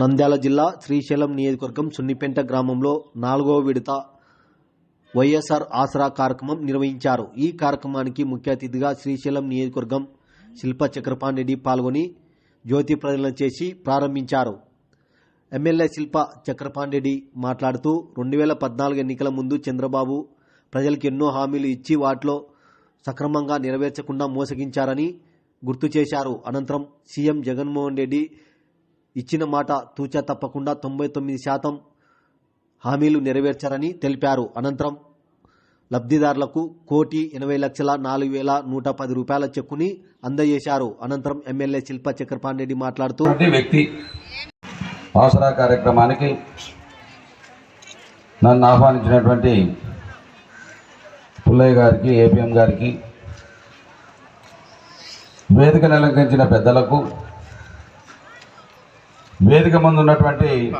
నంద్యాల జిల్లా శ్రీశైలం నియోజకవర్గం సున్నిపెంట గ్రామంలో నాలుగో విడత వైఎస్ఆర్ ఆసరా కార్యక్రమం నిర్వహించారు. ఈ కార్యక్రమానికి ముఖ్య అతిథిగా శ్రీశైలం నియోజకవర్గం శిల్ప చక్రపాణి పాల్గొని జ్యోతి ప్రజలను చేసి ప్రారంభించారు. ఎమ్మెల్యే శిల్ప చక్రపాణి మాట్లాడుతూ రెండు వేల పద్నాలుగు ఎన్నికల ముందు చంద్రబాబు ప్రజలకు ఎన్నో హామీలు ఇచ్చి వాటిలో సక్రమంగా నెరవేర్చకుండా మోసగించారని గుర్తు చేశారు. అనంతరం సీఎం జగన్మోహన్ రెడ్డి ఇచ్చిన మాట తూచా తప్పకుండా తొంభై తొమ్మిది శాతం హామీలు నెరవేర్చారని తెలిపారు. అనంతరం లబ్ధిదారులకు కోటి ఎనభై లక్షల నాలుగు వేల నూట పది రూపాయల చెక్కుని అందజేశారు. అనంతరం ఎమ్మెల్యే శిల్ప చక్రపాణి రెడ్డి మాట్లాడుతూ వ్యక్తి ఆసరా కార్యక్రమానికి నన్ను ఆహ్వానించినటువంటి పుల్లయ్య గారికి ఏపీఎం గారికి వేదిక అలంకరించిన పెద్దలకు వేదిక ముందు ఉన్నటువంటి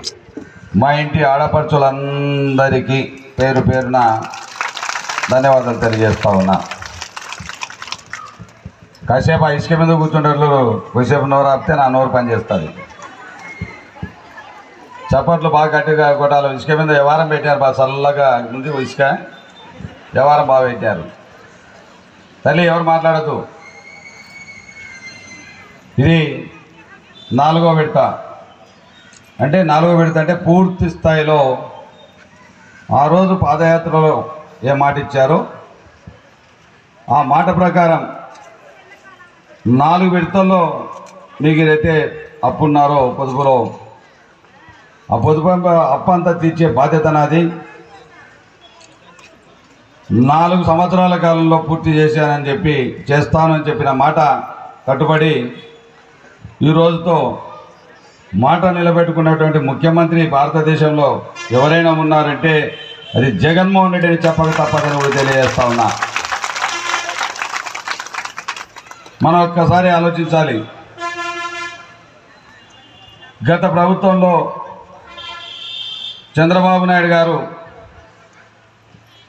మా ఇంటి ఆడపడుచులందరికీ పేరు పేరున ధన్యవాదాలు తెలియజేస్తా ఉన్నా. కాసేపు ఆ ఇసుక మీద కూర్చుంటారు కొద్దిసేపు నోరు ఆపితే నా నోరు పనిచేస్తుంది చప్పట్లు బాగా గట్టిగా కొట్టాలి ఇసుక మీద వ్యవహారం పెట్టారు బాగా చల్లగా ఉంది ఇసుక. వ్యవహారం బాగా పెట్టారు తల్లి ఎవరు మాట్లాడద్దు? ఇది నాలుగో విడత. అంటే నాలుగో విడత అంటే పూర్తి స్థాయిలో ఆ రోజు పాదయాత్రలో ఏ మాట ఇచ్చారో? ఆ మాట ప్రకారం నాలుగు విడతల్లో మీకు ఏదైతే అప్పున్నారో పొదుపులో ఆ పొదుపు అప్పు అంతా తీర్చే బాధ్యత నాది. నాలుగు సంవత్సరాల కాలంలో పూర్తి చేశానని చెప్పి చేస్తానని చెప్పిన మాట కట్టుబడి ఈ రోజుతో మాట నిలబెట్టుకున్నటువంటి ముఖ్యమంత్రి భారతదేశంలో ఎవరైనా ఉన్నారంటే అది జగన్మోహన్ రెడ్డి అని చెప్పక తప్పదని కూడా తెలియజేస్తా ఉన్నా. మనం ఒక్కసారి ఆలోచించాలి. గత ప్రభుత్వంలో చంద్రబాబు నాయుడు గారు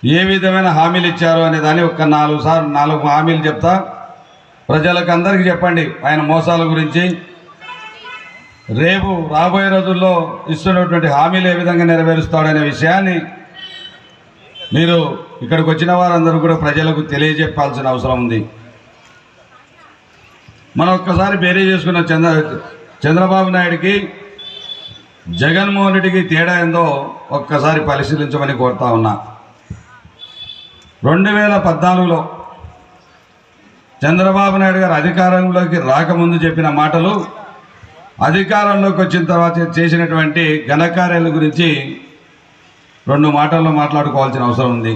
ఏ విధమైన హామీలు ఇచ్చారు అనే దాన్ని ఒక నాలుగు సార్లు నాలుగు హామీలు చెప్తా. ప్రజలకు అందరికీ చెప్పండి ఆయన మోసాల గురించి. రేపు రాబోయే రోజుల్లో ఇస్తున్నటువంటి హామీలు ఏ విధంగా నెరవేరుస్తాడనే విషయాన్ని మీరు ఇక్కడికి వచ్చిన వారందరూ కూడా ప్రజలకు తెలియజెప్పాల్సిన అవసరం ఉంది. మనం ఒక్కసారి బేరీ చేసుకున్న చంద్ర చంద్రబాబు నాయుడికి జగన్మోహన్ రెడ్డికి తేడా ఏందో ఒక్కసారి పరిశీలించమని కోరుతా ఉన్నా. రెండు వేల పద్నాలుగులో చంద్రబాబు నాయుడు గారు అధికారంలోకి రాకముందు చెప్పిన మాటలు అధికారంలోకి వచ్చిన తర్వాత చేసినటువంటి ఘనకార్యాల గురించి రెండు మాటల్లో మాట్లాడుకోవాల్సిన అవసరం ఉంది.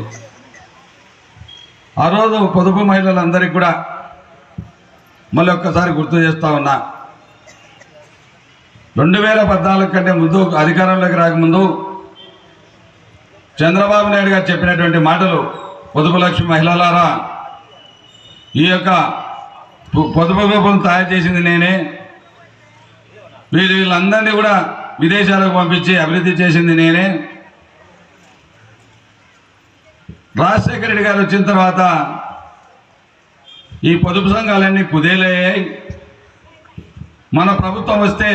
ఆ రోజు పొదుపు మహిళలందరికీ కూడా మళ్ళీ ఒక్కసారి గుర్తు చేస్తా ఉన్నా. రెండు వేల పద్నాలుగు కంటే ముందు అధికారంలోకి రాకముందు చంద్రబాబు నాయుడు గారు చెప్పినటువంటి మాటలు పొదుపు లక్ష్మి మహిళలారా ఈ యొక్క పొదుపు రూపం తయారు చేసింది నేనే. వీళ్ళు వీళ్ళందరినీ కూడా విదేశాలకు పంపించి అభివృద్ధి చేసింది నేనే. రాజశేఖర రెడ్డి గారు వచ్చిన తర్వాత ఈ పొదుపు సంఘాలన్నీ కుదేలయ్యాయి. మన ప్రభుత్వం వస్తే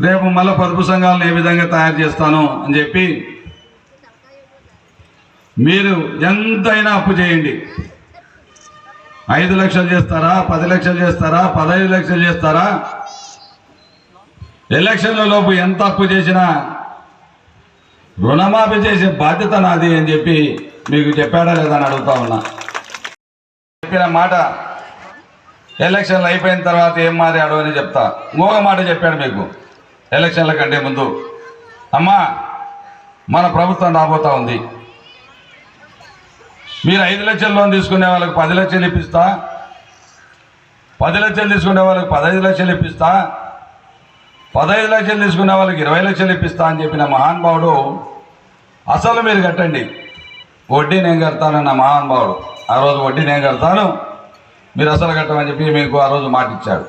రేపు మళ్ళీ పొదుపు సంఘాలను ఏ విధంగా తయారు చేస్తాను అని చెప్పి మీరు ఎంతైనా అప్పు చేయండి. ఐదు లక్షలు చేస్తారా? పది లక్షలు చేస్తారా? పదహైదు లక్షలు చేస్తారా? ఎలక్షన్ల లోపు ఎంత అప్పు చేసినా రుణమాఫీ చేసే బాధ్యత నాది అని చెప్పి మీకు చెప్పాడా లేదా అని అడుగుతా ఉన్నా. చెప్పిన మాట ఎలక్షన్లు అయిపోయిన తర్వాత ఏం మారాడు అని చెప్తా. ఇంకొక మాట చెప్పాడు మీకు ఎలక్షన్ల కంటే ముందు. అమ్మా మన ప్రభుత్వం రాబోతా ఉంది. మీరు ఐదు లక్షల లోన్ తీసుకునే వాళ్ళకి పది లక్షలు ఇప్పిస్తా. పది లక్షలు తీసుకునే వాళ్ళకి పదహైదు లక్షలు ఇప్పిస్తా. పదహైదు లక్షలు తీసుకునే వాళ్ళకి ఇరవై లక్షలు ఇప్పిస్తా అని చెప్పిన మహానుభావుడు అసలు మీరు కట్టండి. వడ్డీ నేను కడతానన్న మహానుభావుడు ఆ రోజు వడ్డీ నేను కడతాను మీరు అసలు కట్టమని చెప్పి మీకు ఆ రోజు మాట ఇచ్చాడు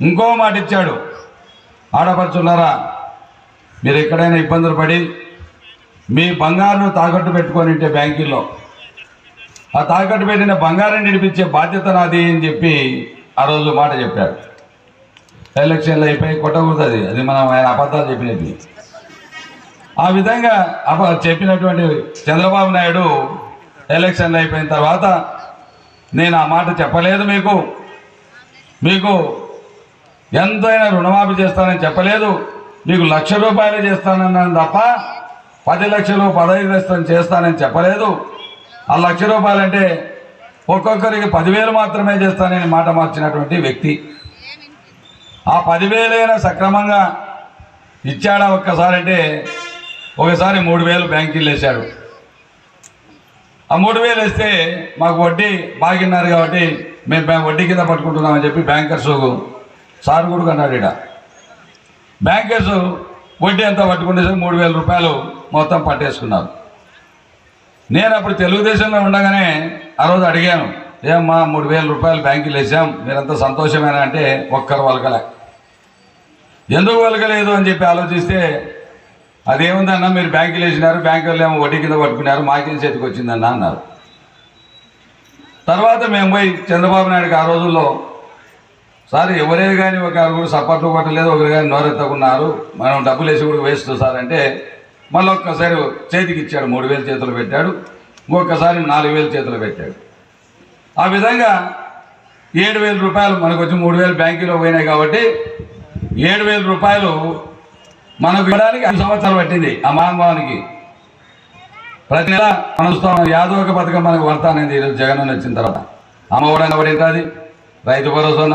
ఇంకో మాట ఇచ్చాడు ఆడపడుచున్నారా మీరు ఎక్కడైనా ఇబ్బందులు పడి మీ బంగారును తాకట్టు పెట్టుకొని ఉంటే బ్యాంకుల్లో ఆ తాకట్టు పెట్టిన బంగారం నిడిపించే బాధ్యత నాది అని చెప్పి ఆ రోజు మాట చెప్పాడు. ఎలక్షన్లు అయిపోయి కొట్టకూడదు అది. మనం ఆయన అబద్ధాలు చెప్పినవి ఆ విధంగా అప చెప్పినటువంటి చంద్రబాబు నాయుడు ఎలక్షన్లు అయిపోయిన తర్వాత నేను ఆ మాట చెప్పలేదు మీకు. మీకు ఎంతైనా రుణమాఫీ చేస్తానని చెప్పలేదు. మీకు లక్ష రూపాయలు చేస్తానన్నాను తప్ప పది లక్షలు పదహైదు లక్షలు చేస్తానని చెప్పలేదు. ఆ లక్ష రూపాయలంటే ఒక్కొక్కరికి పదివేలు మాత్రమే చేస్తానని మాట మార్చినటువంటి వ్యక్తి. ఆ పదివేలైనా సక్రమంగా ఇచ్చాడా ఒక్కసారి అంటే ఒకసారి మూడు వేలు బ్యాంకులు వేశాడు ఆ మూడు వేలు వేస్తే మాకు వడ్డీ బాగిన్నారు కాబట్టి మేము వడ్డీ కింద పట్టుకుంటున్నామని చెప్పి బ్యాంకర్స్ సార్ కూడా అన్నాడు ఇక్కడ బ్యాంకర్స్ వడ్డీ అంతా పట్టుకుంటే మూడు వేల రూపాయలు మొత్తం పట్టేసుకున్నారు. నేను అప్పుడు తెలుగుదేశంలో ఉండగానే ఆ రోజు అడిగాను ఏమ్మా మూడు వేల రూపాయలు బ్యాంకులు వేసాం మీరంతా సంతోషమేనా? అంటే ఒక్కరు వలకలే. ఎందుకు వెలగలేదు అని చెప్పి ఆలోచిస్తే అదేముందన్న మీరు బ్యాంకులు వేసినారు బ్యాంకులు ఏమో వడ్డీ కింద పట్టుకున్నారు మాకేం చేతికి వచ్చిందన్న అన్నారు. తర్వాత మేము పోయి చంద్రబాబు నాయుడుకి ఆ రోజుల్లో సార్ ఎవరేది కానీ ఒకరు కూడా సపోర్ట్లు కొట్టలేదు ఒకరు కానీ నోరెత్తకున్నారు మనం డబ్బులు వేసి కూడా వేస్ట్ సార్ అంటే మళ్ళీ ఒక్కసారి చేతికి ఇచ్చాడు మూడు వేలు చేతులు పెట్టాడు ఇంకొకసారి నాలుగు వేలు చేతులు పెట్టాడు. ఆ విధంగా ఏడు వేల రూపాయలు మనకు వచ్చి మూడు వేలు బ్యాంకులో పోయినాయి కాబట్టి ఏడు వేల రూపాయలు మనకు ఇవ్వడానికి ఐదు సంవత్సరాలు పట్టింది ఆ మహానుభావానికి. ప్రతి నెల మనం యాదవ పథకం మనకు వర్తానంది ఈరోజు జగన్ వచ్చిన తర్వాత. అమ్మ కూడా పడి రైతు భరోసా